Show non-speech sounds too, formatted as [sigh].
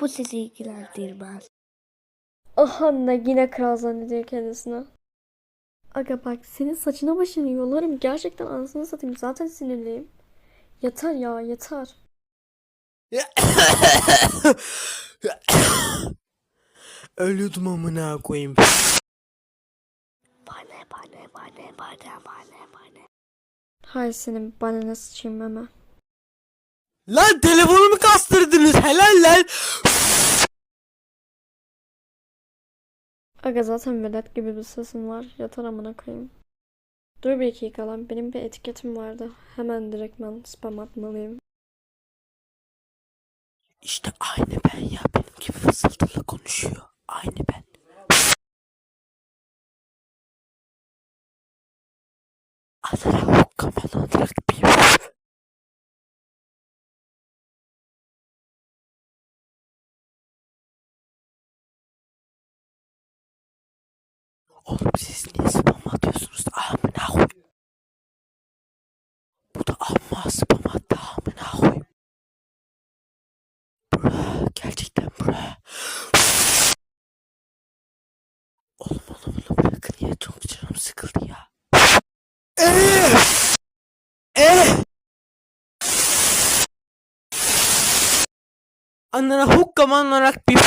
Bu sizi ilgilendirmez. Aha ne yine kral zannediyor kendisini. Aga bak senin saçına başını yolarım. Gerçekten anasını satayım. Zaten sinirliyim. Yeter ya yeter. [coughs] Ölüyordum amına koyayım. Bana bana bana bana bana bana. Hay senin bana nasıl hemen. Lan telefonumu kastırdınız helal lan. Aga zaten velet gibi bir sesin var. Yeter amına koyayım. Dur bir dakika lan. Benim bir etiketim vardı. Hemen direktmen spam atmalıyım. İşte aynı ben ya benim gibi fısıltılı konuşuyor. Aynı ben. Adana hukkaman olarak bir Oğlum siz niye spam atıyorsunuz? Amına koy. Bu da amma spam attı amına koy. Bra, gerçekten bra. Oğlum onu bunu bırakın ya çok canım sıkıldı ya. Eee! Eee! Annene hukkaman olarak bir